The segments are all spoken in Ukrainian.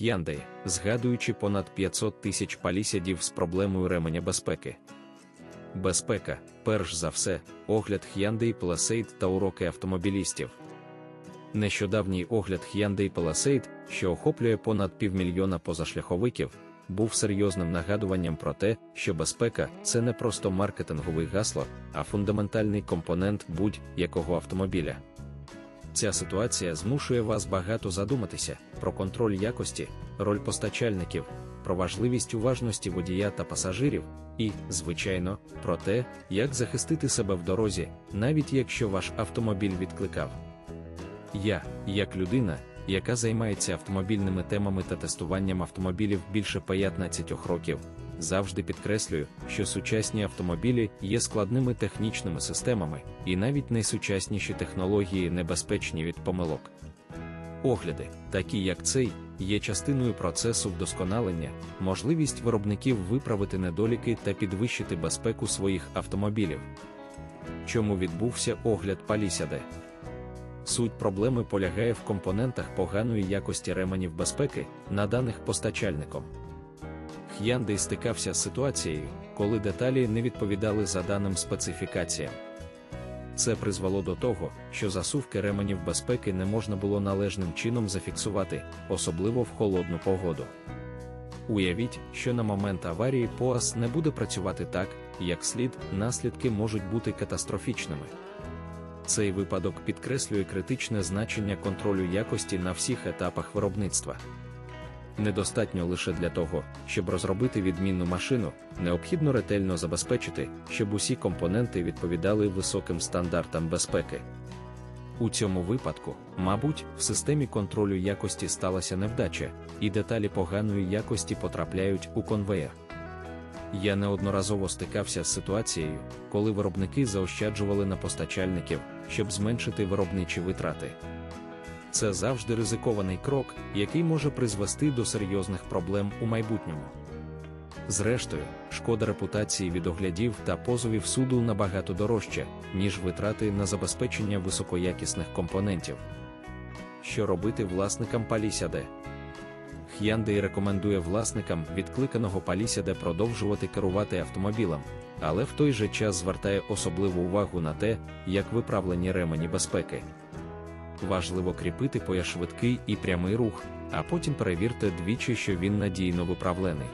Hyundai, згадуючи понад 500 тисяч палісядів з проблемою ременя безпеки. Безпека, перш за все, огляд Hyundai Palisade та уроки автомобілістів. Нещодавній огляд Hyundai Palisade, що охоплює понад півмільйона позашляховиків, був серйозним нагадуванням про те, що безпека це не просто маркетинговий гасло, а фундаментальний компонент будь-якого автомобіля. Ця ситуація змушує вас багато задуматися про контроль якості, роль постачальників, про важливість уважності водія та пасажирів, і, звичайно, про те, як захистити себе в дорозі, навіть якщо ваш автомобіль відкликав. Я, як людина, яка займається автомобільними темами та тестуванням автомобілів більше 15 років, завжди підкреслюю, що сучасні автомобілі є складними технічними системами, і навіть найсучасніші технології небезпечні від помилок. Огляди, такі як цей, є частиною процесу вдосконалення, можливість виробників виправити недоліки та підвищити безпеку своїх автомобілів. Чому відбувся огляд Палісяде? Суть проблеми полягає в компонентах поганої якості ременів безпеки, наданих постачальником. Hyundai стикався з ситуацією, коли деталі не відповідали за даним специфікаціям. Це призвело до того, що засувки ременів безпеки не можна було належним чином зафіксувати, особливо в холодну погоду. Уявіть, що на момент аварії поас не буде працювати так, як слід, наслідки можуть бути катастрофічними. Цей випадок підкреслює критичне значення контролю якості на всіх етапах виробництва. Недостатньо лише для того, щоб розробити відмінну машину, необхідно ретельно забезпечити, щоб усі компоненти відповідали високим стандартам безпеки. У цьому випадку, мабуть, в системі контролю якості сталася невдача, і деталі поганої якості потрапляють у конвеєр. Я неодноразово стикався з ситуацією, коли виробники заощаджували на постачальників, щоб зменшити виробничі витрати. Це завжди ризикований крок, який може призвести до серйозних проблем у майбутньому. Зрештою, шкода репутації від оглядів та позовів суду набагато дорожча, ніж витрати на забезпечення високоякісних компонентів. Що робити власникам Палісяде? Hyundai рекомендує власникам відкликаного Палісяде продовжувати керувати автомобілем, але в той же час звертає особливу увагу на те, як виправлені ремені безпеки. Важливо кріпити поя швидкий і прямий рух, а потім перевірте двічі, що він надійно виправлений.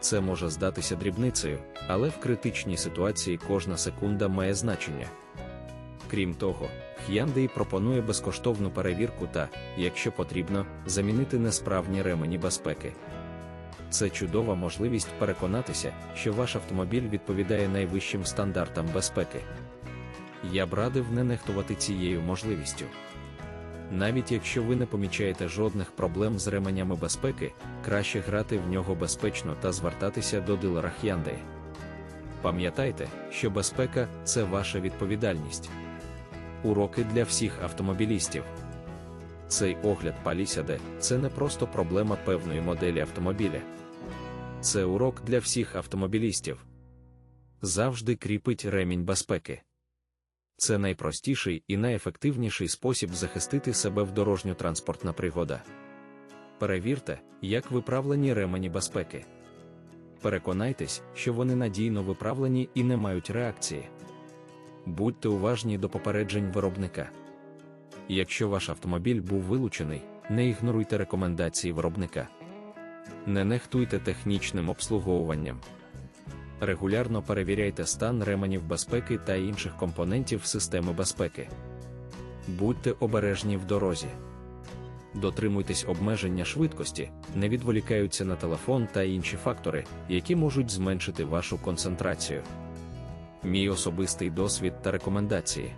Це може здатися дрібницею, але в критичній ситуації кожна секунда має значення. Крім того, Hyundai пропонує безкоштовну перевірку та, якщо потрібно, замінити несправні ремені безпеки. Це чудова можливість переконатися, що ваш автомобіль відповідає найвищим стандартам безпеки. Я б радив не нехтувати цією можливістю. Навіть якщо ви не помічаєте жодних проблем з ременями безпеки, краще грати в нього безпечно та звертатися до дилера Hyundai. Пам'ятайте, що безпека це ваша відповідальність. Уроки для всіх автомобілістів. Цей огляд Палісяде це не просто проблема певної моделі автомобіля. Це урок для всіх автомобілістів. Завжди кріпить ремінь безпеки. Це найпростіший і найефективніший спосіб захистити себе в дорожньо-транспортна пригода. Перевірте, як виправлені ремені безпеки. Переконайтесь, що вони надійно виправлені і не мають реакції. Будьте уважні до попереджень виробника. Якщо ваш автомобіль був вилучений, не ігноруйте рекомендації виробника. Не нехтуйте технічним обслуговуванням. Регулярно перевіряйте стан ременів безпеки та інших компонентів системи безпеки. Будьте обережні в дорозі. Дотримуйтесь обмеження швидкості, не відволікаються на телефон та інші фактори, які можуть зменшити вашу концентрацію. Мій особистий досвід та рекомендації.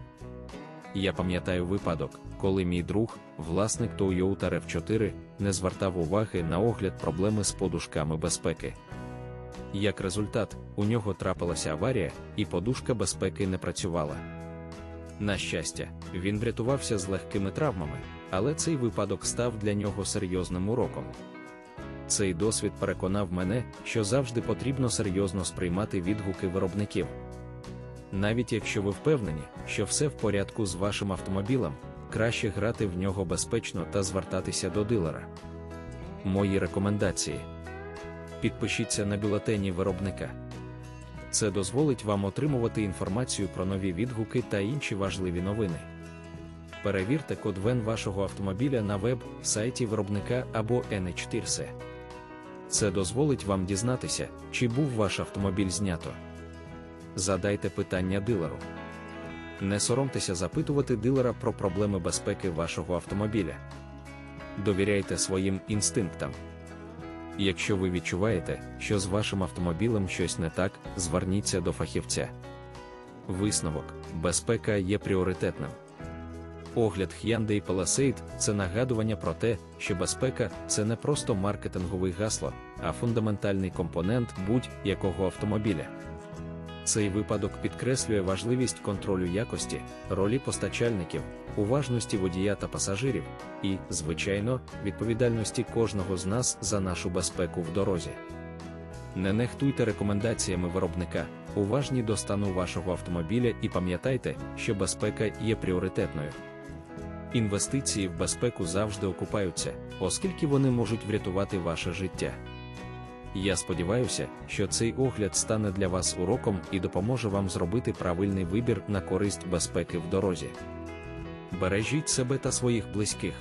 Я пам'ятаю випадок, коли мій друг, власник Toyota rav 4 не звертав уваги на огляд проблеми з подушками безпеки. Як результат, у нього трапилася аварія, і подушка безпеки не працювала. На щастя, він врятувався з легкими травмами, але цей випадок став для нього серйозним уроком. Цей досвід переконав мене, що завжди потрібно серйозно сприймати відгуки виробників. Навіть якщо ви впевнені, що все в порядку з вашим автомобілем, краще грати в нього безпечно та звертатися до дилера. Мої рекомендації. Підпишіться на бюлетені виробника. Це дозволить вам отримувати інформацію про нові відгуки та інші важливі новини. Перевірте код ВЕН вашого автомобіля на веб-сайті виробника або NH4C. Це дозволить вам дізнатися, чи був ваш автомобіль знято. Задайте питання дилеру. Не соромтеся запитувати дилера про проблеми безпеки вашого автомобіля. Довіряйте своїм інстинктам. Якщо ви відчуваєте, що з вашим автомобілем щось не так, зверніться до фахівця. Висновок: безпека є пріоритетним. Огляд Hyundai Palisade – це нагадування про те, що безпека це не просто маркетингове гасло, а фундаментальний компонент будь-якого автомобіля. Цей випадок підкреслює важливість контролю якості, ролі постачальників, уважності водія та пасажирів і, звичайно, відповідальності кожного з нас за нашу безпеку в дорозі. Не нехтуйте рекомендаціями виробника, уважні до стану вашого автомобіля і пам'ятайте, що безпека є пріоритетною. Інвестиції в безпеку завжди окупаються, оскільки вони можуть врятувати ваше життя. Я сподіваюся, що цей огляд стане для вас уроком і допоможе вам зробити правильний вибір на користь безпеки в дорозі. Бережіть себе та своїх близьких.